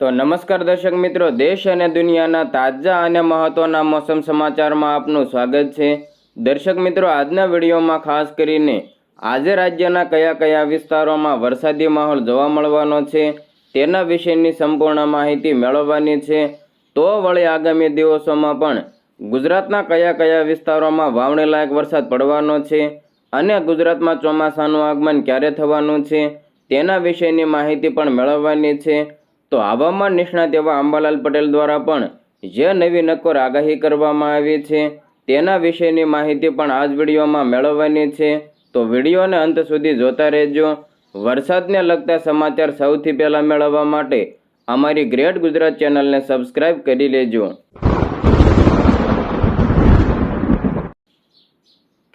તો નમસ્કાર દર્શક મિત્રો, દેશ અને દુનિયાના તાજા અને મહત્વના મોસમ સમાચારમાં આપનું સ્વાગત છે. દર્શક મિત્રો, આજના વિડીયોમાં ખાસ કરીને આજે રાજ્યના કયા કયા વિસ્તારોમાં વરસાદી માહોલ જોવા મળવાનો છે, તેના વિશેની સંપૂર્ણ માહિતી મેળવવાની છે. તો વળી આગામી દિવસોમાં પણ ગુજરાતના કયા કયા વિસ્તારોમાં વાવણીલાયક વરસાદ પડવાનો છે અને ગુજરાતમાં ચોમાસાનું આગમન ક્યારે થવાનું છે, તેના વિશેની માહિતી પણ મેળવવાની છે. તો હવામાન નિષ્ણાત એવા અંબાલાલ પટેલ દ્વારા પણ જે નવી નક્કોર આગાહી કરવામાં આવી છે, તેના વિશેની માહિતી પણ આ જ વિડીયોમાં મેળવવાની છે. તો વિડીયોને અંત સુધી જોતા રહેજો. વરસાદને લગતા સમાચાર સૌથી પહેલાં મેળવવા માટે અમારી ગ્રેટ ગુજરાત ચેનલને સબસ્ક્રાઇબ કરી લેજો.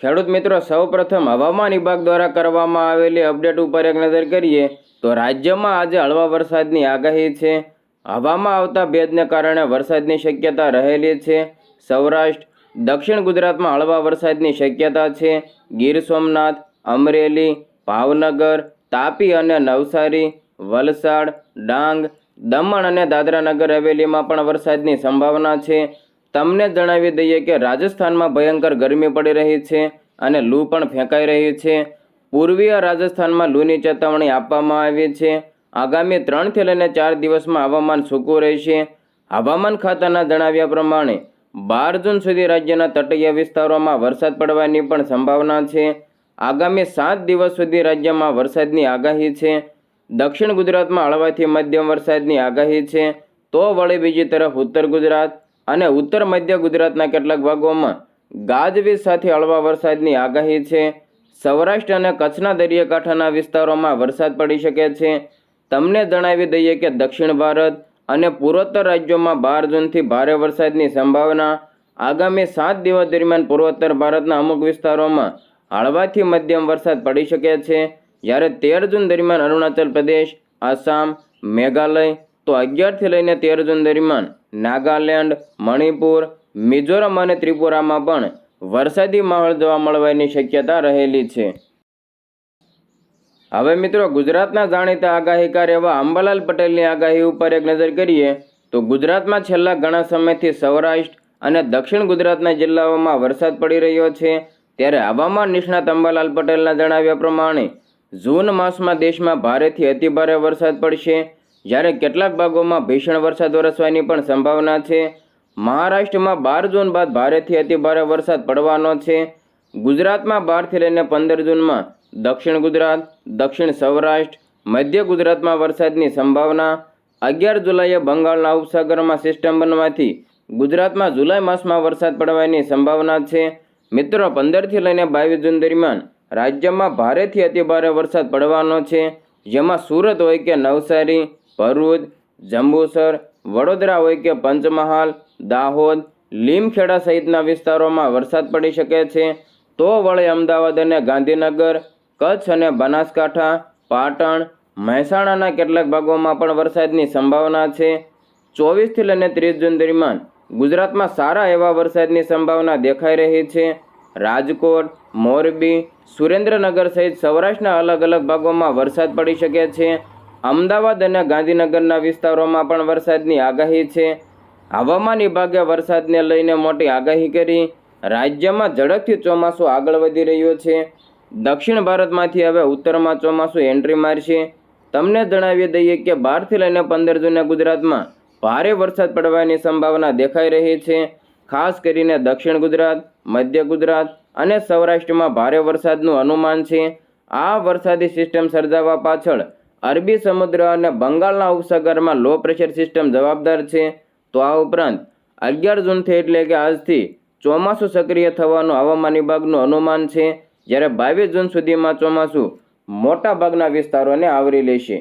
ખેડૂત મિત્રો, સૌપ્રથમ હવામાન વિભાગ દ્વારા કરવામાં આવેલી અપડેટ ઉપર એક નજર કરીએ. તો રાજ્યમાં આજે હળવા વરસાદની આગાહી છે. હવામાં આવતા ભેદને કારણે વરસાદની શક્યતા રહેલી છે. સૌરાષ્ટ્ર, દક્ષિણ ગુજરાતમાં હળવા વરસાદની શક્યતા છે. ગીર સોમનાથ, અમરેલી, ભાવનગર, તાપી અને નવસારી, વલસાડ, ડાંગ, દમણ અને દાદરાનગર હવેલીમાં પણ વરસાદની સંભાવના છે. તમને જણાવી દઈએ કે રાજસ્થાનમાં ભયંકર ગરમી પડી રહી છે અને લૂ પણ ફેંકાઈ રહી છે. પૂર્વીય રાજસ્થાનમાં લૂની ચેતવણી આપવામાં આવી છે. આગામી ત્રણથી લઈને ચાર દિવસમાં હવામાન સૂકું રહેશે. હવામાન ખાતાના જણાવ્યા પ્રમાણે, બાર જૂન સુધી રાજ્યના તટીય વિસ્તારોમાં વરસાદ પડવાની પણ સંભાવના છે. આગામી સાત દિવસ સુધી રાજ્યમાં વરસાદની આગાહી છે. દક્ષિણ ગુજરાતમાં હળવાથી મધ્યમ વરસાદની આગાહી છે. તો વળી બીજી તરફ ઉત્તર ગુજરાત અને ઉત્તર મધ્ય ગુજરાતના કેટલાક ભાગોમાં ગાજવીજ સાથે હળવા વરસાદની આગાહી છે. સૌરાષ્ટ્ર અને કચ્છના દરિયાકાંઠાના વિસ્તારોમાં વરસાદ પડી શકે છે. તમને જણાવી દઈએ કે દક્ષિણ ભારત અને પૂર્વોત્તર રાજ્યોમાં બાર જૂનથી ભારે વરસાદની સંભાવના. આગામી સાત દિવસ દરમિયાન પૂર્વોત્તર ભારતના અમુક વિસ્તારોમાં હળવાથી મધ્યમ વરસાદ પડી શકે છે. જ્યારે તેર જૂન દરમિયાન અરુણાચલ પ્રદેશ, આસામ, મેઘાલય, તો અગિયારથી લઈને તેર જૂન દરમિયાન નાગાલેન્ડ, મણિપુર, મિઝોરમ અને ત્રિપુરામાં પણ વરસાદી માહોલ જોવા મળવાની શક્યતા રહેલી છે. હવે મિત્રો, ગુજરાતના જાણીતા આગાહીકાર એવા અંબાલાલ પટેલની આગાહી ઉપર એક નજર કરીએ, તો ગુજરાતમાં છેલ્લા ઘણા સમયથી સૌરાષ્ટ્ર અને દક્ષિણ ગુજરાતના જિલ્લાઓમાં વરસાદ પડી રહ્યો છે. ત્યારે હવામાન નિષ્ણાત અંબાલાલ પટેલના જણાવ્યા પ્રમાણે, જૂન માસમાં દેશમાં ભારેથી અતિભારે વરસાદ પડશે. જ્યારે કેટલાક ભાગોમાં ભીષણ વરસાદ વરસવાની પણ સંભાવના છે. મહારાષ્ટ્રમાં બાર જૂન બાદ ભારેથી અતિભારે વરસાદ પડવાનો છે. ગુજરાતમાં બારથી લઈને પંદર જૂનમાં દક્ષિણ ગુજરાત, દક્ષિણ સૌરાષ્ટ્ર, મધ્ય ગુજરાતમાં વરસાદની સંભાવના. અગિયાર જુલાઈએ બંગાળના ઉપસાગરમાં સિસ્ટમ બનવાથી ગુજરાતમાં જુલાઈ માસમાં વરસાદ પડવાની સંભાવના છે. મિત્રો, પંદરથી લઈને બાવીસ જૂન દરમિયાન રાજ્યમાં ભારેથી અતિભારે વરસાદ પડવાનો છે. જેમાં સુરત હોય કે નવસારી, ભરૂચ, જંબુસર, વડોદરા હોય કે પંચમહાલ દાહોદ, લીમખેડા સહિતના વિસ્તારોમાં વરસાદ પડી શકે છે. તો વળી અમદાવાદ અને ગાંધીનગર, કચ્છ અને બનાસકાંઠા, પાટણ, મહેસાણાના કેટલાક ભાગોમાં પણ વરસાદની સંભાવના છે. ચોવીસથી લઈને ત્રીસ જૂન દરમિયાન ગુજરાતમાં સારા એવા વરસાદની સંભાવના દેખાઈ રહી છે. રાજકોટ, મોરબી, સુરેન્દ્રનગર સહિત સૌરાષ્ટ્રના અલગ અલગ ભાગોમાં વરસાદ પડી શકે છે. અમદાવાદ અને ગાંધીનગરના વિસ્તારોમાં પણ વરસાદની આગાહી છે. હવામાન વિભાગે વરસાદને લઈને મોટી આગાહી કરી. રાજ્યમાં ઝડપથી ચોમાસું આગળ વધી રહ્યું છે. દક્ષિણ ભારતમાંથી હવે ઉત્તરમાં ચોમાસું એન્ટ્રી મારશે. તમને જણાવી દઈએ કે બારથી લઈને પંદર જૂને ગુજરાતમાં ભારે વરસાદ પડવાની સંભાવના દેખાઈ રહી છે. ખાસ કરીને દક્ષિણ ગુજરાત, મધ્ય ગુજરાત અને સૌરાષ્ટ્રમાં ભારે વરસાદનું અનુમાન છે. આ વરસાદી સિસ્ટમ સર્જાવા પાછળ અરબી સમુદ્ર અને બંગાળના ઉપસાગરમાં લો પ્રેશર સિસ્ટમ જવાબદાર છે. તો આ ઉપરાંત અગિયાર જૂનથી એટલે કે આજથી ચોમાસું સક્રિય થવાનું હવામાન વિભાગનું અનુમાન છે, જ્યારે બાવીસ જૂન સુધીમાં ચોમાસું મોટા ભાગના વિસ્તારોને આવરી લેશે.